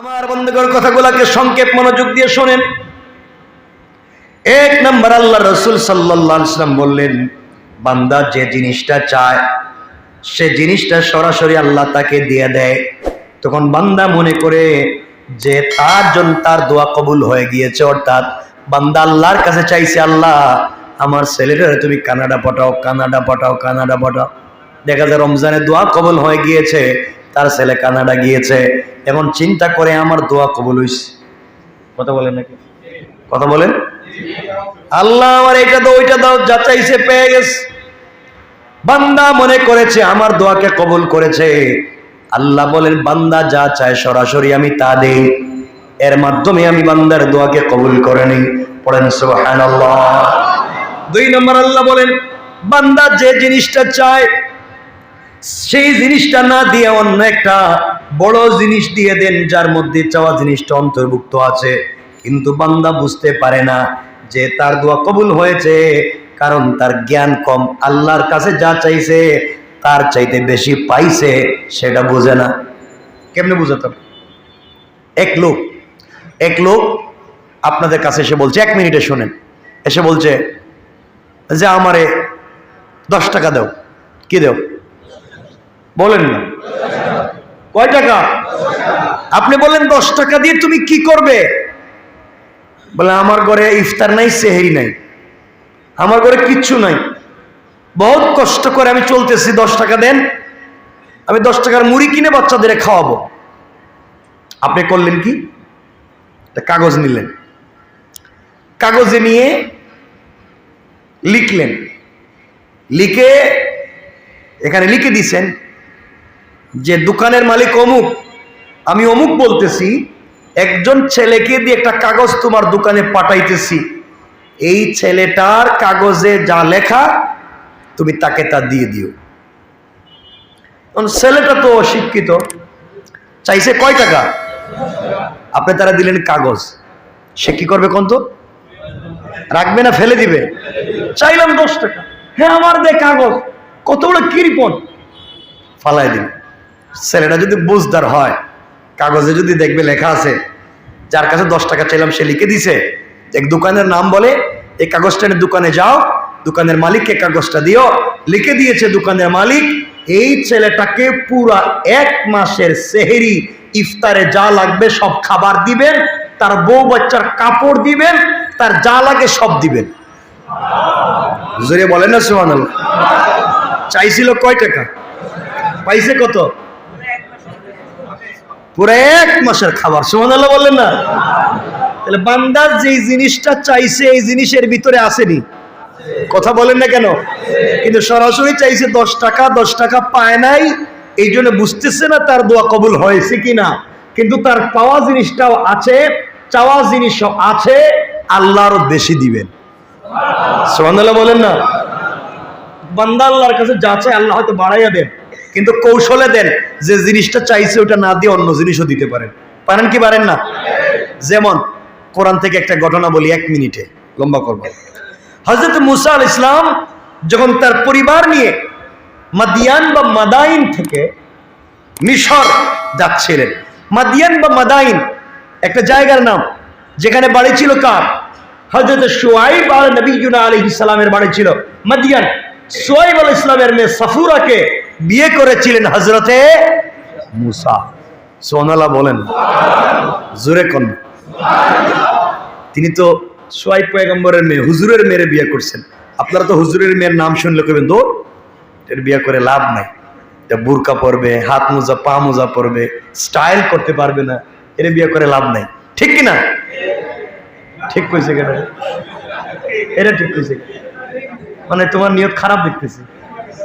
আমার বন্ধুগর কথাগুলাকে সংক্ষেপ মনোযোগ দিয়ে শোনেন। এক নম্বর আল্লাহ রসুল সাল্লাম বললেন, বান্দা যে জিনিসটা চায়, সে জিনিসটা সরাসরি আল্লাহ তাকে দিয়ে দেয়। তখন বান্দা মনে করে যে তার জন্য তার দোয়া কবুল হয়ে গিয়েছে, অর্থাৎ বান্দা আল্লাহর কাছে চাইছে, আল্লাহ, আমার ছেলেটারে তুমি কানাডা পাঠাও কানাডা পাঠাও কানাডা পাঠাও। দেখা যায় রমজানের দোয়া কবুল হয়ে গিয়েছে তার ছেলে কানাডা গিয়েছে। এখন চিন্তা করে আমার দোয়া কবুল হইছে। কথা বলেন নাকি? কথা বলেন? আল্লাহ আমার এটা দাও ওইটা দাও যা চাইছে পেয়ে গেছে। বান্দা মনে করেছে আমার দোয়াকে কবুল করেছে। আল্লাহ বলেন বান্দা যা চায় সরাসরি আমি তা দেই। এর মাধ্যমে আমি বান্দার দোয়াকে কবুল করে নিই। পড়েন সুবহানাল্লাহ। দুই নম্বর আল্লাহ বলেন বান্দা যে জিনিসটা চায় সেই জিনিসটা না দিয়ে অন্য একটা বড় জিনিস দিয়ে দেন, যার মধ্যে চাওয়া জিনিসটা অন্তর্ভুক্ত আছে। কিন্তু বান্দা বুঝতে পারে না যে তার দোয়া কবুল হয়েছে, কারণ তার জ্ঞান কম। আল্লাহর কাছে যা চাইছে, তার চাইতে বেশি পাইছে, সেটা বোঝে না। কেমনে বুঝাতাম এক লোক এক লোক আপনাদের কাছে এসে বলছে, এক মিনিটে শোনেন। এসে বলছে, যে আমারে দশ টাকা দাও। কি দেও? বলেন না। কয় টাকা? আপনি বলেন দশ টাকা দিয়ে তুমি কি করবে? বলে, আমার ঘরে ইফতার নাই, সেহেরি নাই। আমার ঘরে কিচ্ছু নাই। বহুত কষ্ট করে আমি চলতেছি, দশ টাকা দেন। আমি দশ টাকার মুড়ি কিনে বাচ্চাদের খাওয়াবো। আপনি করলেন কি? কাগজ নিলেন। কাগজে নিয়ে লিখলেন। লিখে এখানে লিখে দিছেন যে দোকানের মালিক অমুক, আমি অমুক বলতেছি, একজন ছেলেকে দিয়ে একটা কাগজ তোমার দোকানে পাঠাইতেছি। এই ছেলেটার কাগজে যা লেখা, তুমি তাকে তা দিয়ে দিও। ছেলেটা তো অশিক্ষিত, চাইছে কয় টাকা? আপনি তারা দিলেন কাগজ। সে কি করবে কোন তো? রাখবে না, ফেলে দিবে? চাইলাম দশ টাকা। হ্যাঁ আমার দে কাগজ, কত বড় কৃপন ফালাই দিন ছেলেটা যদি বুঝদার হয়, কাগজে যদি দেখবে লেখা আছে, যার কাছে দশ টাকা চাইলাম সে লিখে দিছে, এক দোকানের নাম বলে, এই কাগজটা দোকানে যাও, দোকানের মালিককে কাগজটা দিও। লিখে দিয়েছে দোকানের মালিক, এই ছেলেটাকে পুরা এক মাসের সেহেরি ইফতারে যা লাগবে সব খাবার দিবেন, তার বউ বাচ্চার কাপড় দিবেন, তার যা লাগে সব দিবেন। বলেন না সোহান চাইছিল কয় টাকা? পাইছে কত? পুরো এক মাসের খাবার সোহান আল্লাহ বললেন না? তাহলে বান্দার যেই জিনিসটা চাইছে, এই জিনিসের ভিতরে আসেনি। কথা বলেন না কেন? কিন্তু সরাসরি চাইছে দশ টাকা দশ টাকা পায় নাই, এই জন্য বুঝতেছে না তার দোয়া কবুল হয়েছে কিনা। কিন্তু তার পাওয়া জিনিসটাও আছে, চাওয়া জিনিসও আছে আল্লাহরও বেশি দিবেন। সোহানাল্লাহ বলেন না? বান্দা আল্লাহর কাছে যা আল্লাহ হয়তো বাড়াইয়া দেন। কিন্তু কৌশলে দেন, যে জিনিসটা চাইছে ওটা না দিয়ে অন্য জিনিসও দিতে পারেন। পারেন কি পারেন না? যেমন, কোরআন থেকে একটা ঘটনা বলি এক মিনিটে, লম্বা করব। হজরত মুসা আল ইসলাম যখন তার পরিবার নিয়ে মাদিয়ান বা মাদাইন থেকে মিশর যাচ্ছিলেন। মাদিয়ান বা মাদাইন একটা জায়গার নাম, যেখানে বাড়ি ছিল কার? হজরত সোয়াইব আল নবীনা আলী ইসলামের বাড়ি ছিল মাদিয়ান। সোয়াইব আল ইসলামের মেয়ে সাফুরাকে বিয়ে করেছিলেন হজরতে মুসা। সোনালা বলেন। জোরে কন। তিনি তো সোয়াইব পয়গম্বরের মেয়ে, হুজুরের মেয়ের বিয়ে করছেন। আপনারা তো হুজুরের মেয়ের নাম শুনলে কবেন তো এর বিয়ে করে লাভ নাই। বুরকা পরবে, হাত মোজা, পা মোজা পরবে, স্টাইল করতে পারবে না, এর বিয়ে করে লাভ নাই। ঠিক কি না ঠিক কইছে কেন? এটা ঠিক কইছে। মানে তোমার নিয়ত খারাপ দেখতেছি।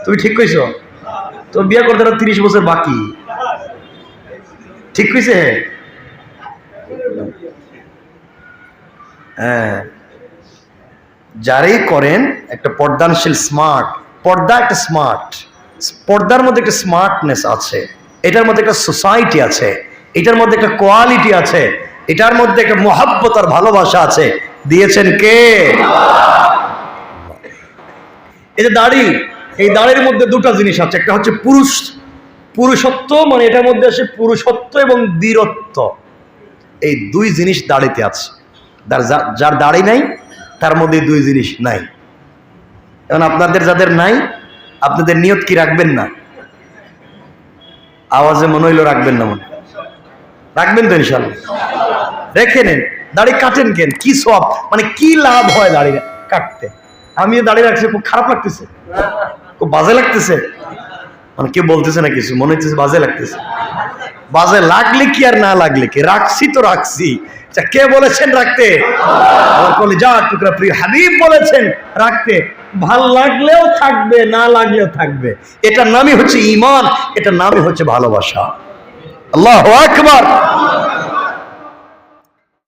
তুমি ঠিক কইছো? তোর বিয়ে করতে তিরিশ বছর বাকি। ঠিক কইছে? হ্যাঁ। যারাই করেন, একটা পর্দানশীল স্মার্ট পর্দা একটা স্মার্ট পর্দার মধ্যে একটা স্মার্টনেস আছে, এটার মধ্যে একটা সোসাইটি আছে, এটার মধ্যে একটা কোয়ালিটি আছে, এটার মধ্যে একটা মহাব্বত আর ভালোবাসা আছে। দিয়েছেন কে? যে দাড়ি এই দাড়ির মধ্যে দুটো জিনিস আছে, একটা হচ্ছে পুরুষ, পুরুষত্ব মানে এটার মধ্যে আসে পুরুষত্ব এবং বীরত্ব এই দুই জিনিস দাড়িতে আছে। যার যার দাড়ি নাই, তার মধ্যে দুই জিনিস নাই। এখন আপনাদের যাদের নাই, আপনাদের নিয়ত কি রাখবেন না? আওয়াজে মনে হইল রাখবেন না মনে রাখবেন তো ইনশাল্লাহ। রেখে নেন। দাড়ি কাটেন কেন? কি সব? মানে কি লাভ হয় দাড়ি কাটতে? আমিও দাঁড়িয়ে রাখছি, খুব খারাপ লাগতেছে। খুব বাজে লাগতেছে। মানে কেউ বলতেছে না কিছু মনে হচ্ছে বাজে লাগতেছে। বাজে লাগলে কি আর না লাগলে কি? রাখছি তো রাখছি। আচ্ছা, কে বলেছেন রাখতে? প্রিয় হাবিব বলেছেন রাখতে। ভালো লাগলেও থাকবে না লাগলেও থাকবে। এটার নামই হচ্ছে ইমান এটার নামই হচ্ছে ভালোবাসা। আল্লাহ আকবার।